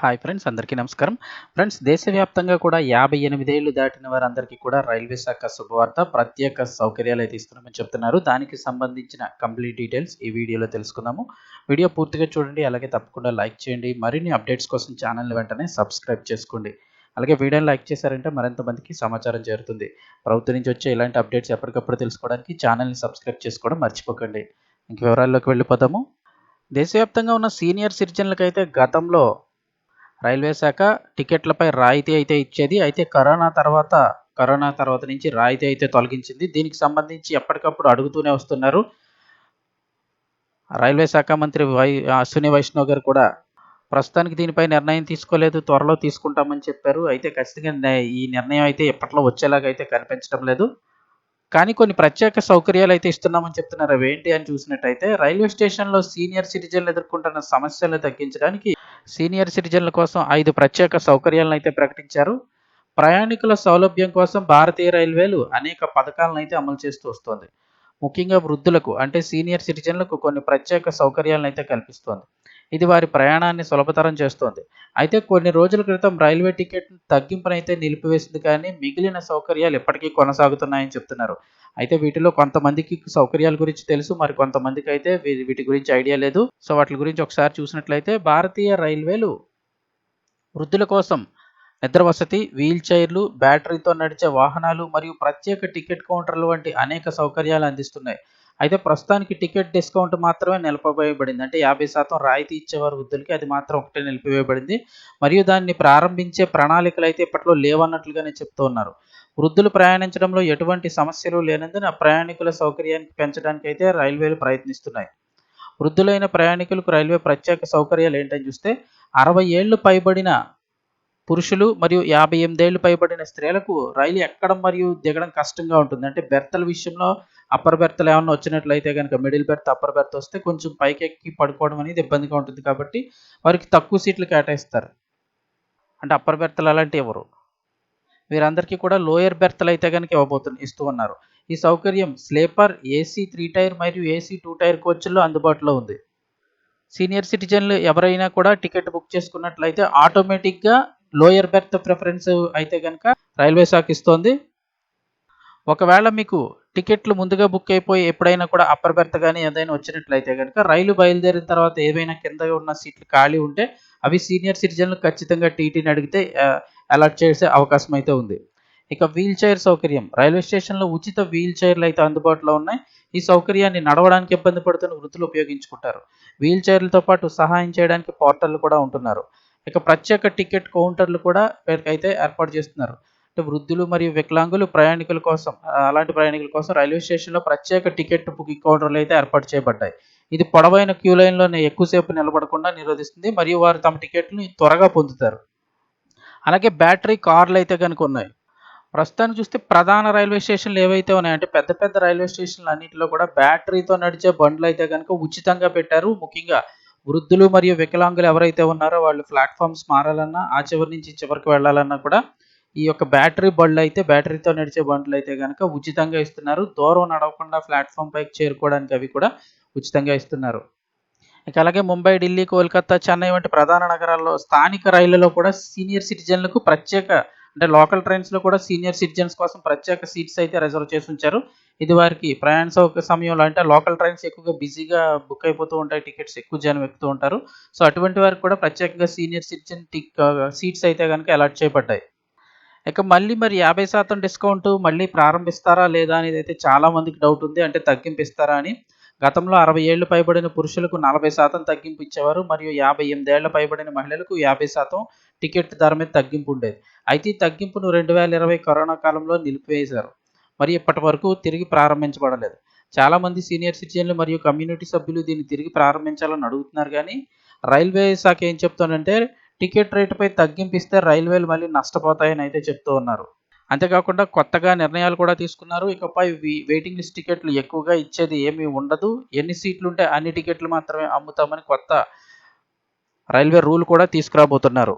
Hi friends అందరికీ నమస్కారం. Friends దేశవ్యాప్తంగా కూడా యాభై ఎనిమిదేళ్ళు దాటిన వారందరికీ కూడా రైల్వే శాఖ శుభవార్త ప్రత్యేక సౌకర్యాలు అయితే ఇస్తున్నామని చెప్తున్నారు. దానికి సంబంధించిన కంప్లీట్ డీటెయిల్స్ ఈ వీడియోలో తెలుసుకుందాము. వీడియో పూర్తిగా చూడండి అలాగే తప్పకుండా లైక్ చేయండి. మరిన్ని అప్డేట్స్ కోసం ఛానల్ వెంటనే సబ్స్క్రైబ్ చేసుకోండి. అలాగే వీడియోని లైక్ చేశారంటే మరింత మందికి సమాచారం చేరుతుంది. ప్రభుత్వం నుంచి వచ్చే ఇలాంటి అప్డేట్స్ ఎప్పటికప్పుడు తెలుసుకోవడానికి ఛానల్ని సబ్స్క్రైబ్ చేసుకోవడం మర్చిపోకండి. ఇంక వివరాల్లోకి వెళ్ళిపోతాము దేశవ్యాప్తంగా ఉన్న సీనియర్ సిటిజన్లకైతే గతంలో రైల్వే శాఖ టికెట్లపై రాయితీ అయితే ఇచ్చేది. అయితే కరోనా తర్వాత కరోనా తర్వాత నుంచి రాయితీ అయితే తొలగించింది. దీనికి సంబంధించి ఎప్పటికప్పుడు అడుగుతూనే వస్తున్నారు. రైల్వే శాఖ మంత్రి వై అశ్విని వైష్ణవ్ గారు కూడా ప్రస్తుతానికి దీనిపై నిర్ణయం తీసుకోలేదు. త్వరలో తీసుకుంటామని చెప్పారు. అయితే ఖచ్చితంగా ఈ నిర్ణయం అయితే ఎప్పట్లో వచ్చేలాగా అయితే కనిపించడం లేదు. కానీ కొన్ని ప్రత్యేక సౌకర్యాలు అయితే ఇస్తున్నామని చెప్తున్నారు. అవి ఏంటి అని చూసినట్టయితే రైల్వే స్టేషన్లో సీనియర్ సిటిజన్లు ఎదుర్కొంటున్న సమస్యలను తగ్గించడానికి సీనియర్ సిటిజన్ల కోసం ఐదు ప్రత్యేక సౌకర్యాలను అయితే ప్రకటించారు. ప్రయాణికుల సౌలభ్యం కోసం భారతీయ రైల్వేలు అనేక పథకాలను అయితే అమలు చేస్తూ వస్తోంది. ముఖ్యంగా వృద్ధులకు అంటే సీనియర్ సిటిజన్లకు కొన్ని ప్రత్యేక సౌకర్యాలను అయితే కల్పిస్తోంది. ఇది వారి ప్రయాణాన్ని సులభతరం చేస్తోంది. అయితే కొన్ని రోజుల క్రితం రైల్వే టికెట్ తగ్గింపునైతే నిలిపివేసింది కానీ మిగిలిన సౌకర్యాలు ఇప్పటికీ కొనసాగుతున్నాయని చెప్తున్నారు. అయితే వీటిలో కొంతమందికి సౌకర్యాల గురించి తెలుసు మరి కొంతమందికి అయితే వీటి గురించి ఐడియా లేదు. సో వాటి గురించి ఒకసారి చూసినట్లయితే భారతీయ రైల్వేలు వృద్ధుల కోసం నిద్ర వసతి వీల్ చైర్లు బ్యాటరీతో నడిచే వాహనాలు మరియు ప్రత్యేక టికెట్ కౌంటర్లు వంటి అనేక సౌకర్యాలు అందిస్తున్నాయి. అయితే ప్రస్తుతానికి టికెట్ డిస్కౌంట్ మాత్రమే నిలిపివేయబడింది అంటే యాభై శాతం రాయితీ ఇచ్చేవారు వృద్ధులకి అది మాత్రం ఒకటే నిలిపివేయబడింది. మరియు దాన్ని ప్రారంభించే ప్రణాళికలు అయితే ఇప్పట్లో లేవన్నట్లుగానే చెప్తూ ఉన్నారు. వృద్ధులు ప్రయాణించడంలో ఎటువంటి సమస్యలు లేనందున ప్రయాణికుల సౌకర్యానికి పెంచడానికి అయితే రైల్వేలు ప్రయత్నిస్తున్నాయి. వృద్ధులైన ప్రయాణికులకు రైల్వే ప్రత్యేక సౌకర్యాలు ఏంటని చూస్తే అరవై ఏళ్ళు పైబడిన పురుషులు మరియు యాభై ఎనిమిదేళ్ళు పైబడిన స్త్రీలకు రైలు ఎక్కడం మరియు దిగడం కష్టంగా ఉంటుంది. అంటే బెర్తల విషయంలో అప్పర్ బెర్తలు ఏమన్నా వచ్చినట్లయితే కనుక మిడిల్ బెర్త్ అప్పర్ బెర్త్ వస్తే కొంచెం పైకి ఎక్కి పడుకోవడం అనేది ఇబ్బందిగా ఉంటుంది కాబట్టి వారికి తక్కువ సీట్లు కేటాయిస్తారు. అంటే అప్పర్ బెర్తలు అలాంటి ఎవరు? వీరందరికీ కూడా లోయర్ బెర్తలు అయితే కనుక ఇవ్వబోతున్న ఇస్తూ ఉన్నారు. ఈ సౌకర్యం స్లీపర్ ఏసీ త్రీ టైర్ మరియు ఏసీ టూ టైర్ కోచ్ల్లో అందుబాటులో ఉంది. సీనియర్ సిటిజన్లు ఎవరైనా కూడా టికెట్ బుక్ చేసుకున్నట్లయితే ఆటోమేటిక్గా లోయర్ బెర్త్ ప్రిఫరెన్స్ అయితే కనుక రైల్వే శాఖ ఇస్తోంది. ఒకవేళ మీకు టికెట్లు ముందుగా బుక్ అయిపోయి ఎప్పుడైనా కూడా అప్పర్ బెర్త్ కానీ ఏదైనా వచ్చినట్లయితే కనుక రైలు బయలుదేరిన తర్వాత ఏవైనా కింద ఉన్న సీట్లు ఖాళీ ఉంటే అవి సీనియర్ సిటిజన్లు ఖచ్చితంగా టీటీని అడిగితే అలాట్ చేసే అవకాశం అయితే ఉంది. ఇక వీల్ చైర్ సౌకర్యం. రైల్వే స్టేషన్లో ఉచిత వీల్ చైర్లు అయితే అందుబాటులో ఉన్నాయి. ఈ సౌకర్యాన్ని నడవడానికి ఇబ్బంది పడుతున్న వృద్ధులు ఉపయోగించుకుంటారు. వీల్ చైర్లతో పాటు సహాయం చేయడానికి పోర్టర్లు కూడా ఉంటున్నారు. ఇక ప్రత్యేక టికెట్ కౌంటర్లు కూడా అయితే ఏర్పాటు చేస్తున్నారు. అంటే వృద్ధులు మరియు వికలాంగులు ప్రయాణికుల కోసం అలాంటి ప్రయాణికుల కోసం రైల్వే స్టేషన్లో ప్రత్యేక టికెట్ బుకింగ్ కౌంటర్లు అయితే ఏర్పాటు చేయబడ్డాయి. ఇది పొడవైన క్యూ లైన్లోనే ఎక్కువసేపు నిలబడకుండా నిరోధిస్తుంది. మరియు వారు తమ టికెట్ను త్వరగా పొందుతారు. అలాగే బ్యాటరీ కార్లు అయితే కనుక ఉన్నాయి. ప్రస్తుతానికి చూస్తే ప్రధాన రైల్వే స్టేషన్లు ఏవైతే ఉన్నాయంటే పెద్ద పెద్ద రైల్వే స్టేషన్లు అన్నింటిలో కూడా బ్యాటరీతో నడిచే బండ్లు అయితే కనుక ఉచితంగా పెట్టారు. ముఖ్యంగా వృద్ధులు మరియు వికలాంగులు ఎవరైతే ఉన్నారో వాళ్ళు ప్లాట్ఫామ్స్ మారాలన్నా ఆ చివరి నుంచి చివరికి వెళ్ళాలన్నా కూడా ఈ యొక్క బ్యాటరీ బండ్లు అయితే బ్యాటరీతో నడిచే బండ్లు అయితే కనుక ఉచితంగా ఇస్తున్నారు. దూరం నడవకుండా ప్లాట్ఫామ్ పైకి చేరుకోవడానికి అవి కూడా ఉచితంగా ఇస్తున్నారు. ఇక అలాగే ముంబై ఢిల్లీ కోల్కతా చెన్నై వంటి ప్రధాన నగరాల్లో స్థానిక రైళ్ళలో కూడా సీనియర్ సిటిజన్లకు ప్రత్యేక అంటే లోకల్ ట్రైన్స్లో కూడా సీనియర్ సిటిజన్స్ కోసం ప్రత్యేక సీట్స్ అయితే రిజర్వ్ చేసి ఉంచారు. ఇది వారికి ప్రయాణ సౌక సమయంలో అంటే లోకల్ ట్రైన్స్ ఎక్కువగా బిజీగా బుక్ అయిపోతూ ఉంటాయి టికెట్స్ ఎక్కువ జనం ఎక్కుతూ ఉంటారు. సో అటువంటి వారికి కూడా ప్రత్యేకంగా సీనియర్ సిటిజన్ సీట్స్ అయితే కనుక అలాట్ చేయబడ్డాయి. ఇక మళ్ళీ మరి యాభై శాతం డిస్కౌంట్ మళ్ళీ ప్రారంభిస్తారా లేదా అనేది అయితే చాలా మందికి డౌట్ ఉంది. అంటే తగ్గింపు ఇస్తారా అని. గతంలో అరవై ఏళ్ళు పైబడిన పురుషులకు నలభై శాతం తగ్గింపు ఇచ్చేవారు. మరియు యాభై ఎనిమిదేళ్ళ పైబడిన మహిళలకు యాభై శాతం టికెట్ ధర మీద తగ్గింపు ఉండేది. అయితే ఈ తగ్గింపును రెండు వేల ఇరవై కరోనా కాలంలో నిలిపివేశారు. మరి ఇప్పటి వరకు తిరిగి ప్రారంభించబడలేదు. చాలామంది సీనియర్ సిటిజన్లు మరియు కమ్యూనిటీ సభ్యులు దీన్ని తిరిగి ప్రారంభించాలని అడుగుతున్నారు కానీ రైల్వే శాఖ ఏం చెప్తుందంటే టికెట్ రేటుపై తగ్గింపు ఇస్తే రైల్వేలు మళ్ళీ నష్టపోతాయని అయితే చెప్తూ ఉన్నారు. అంతేకాకుండా కొత్తగా నిర్ణయాలు కూడా తీసుకున్నారు. ఇకపై వెయిటింగ్ లిస్ట్ టికెట్లు ఎక్కువగా ఇచ్చేది ఏమీ ఉండదు. ఎన్ని సీట్లు ఉంటే అన్ని టికెట్లు మాత్రమే అమ్ముతామని కొత్త రైల్వే రూల్ కూడా తీసుకురాబోతున్నారు.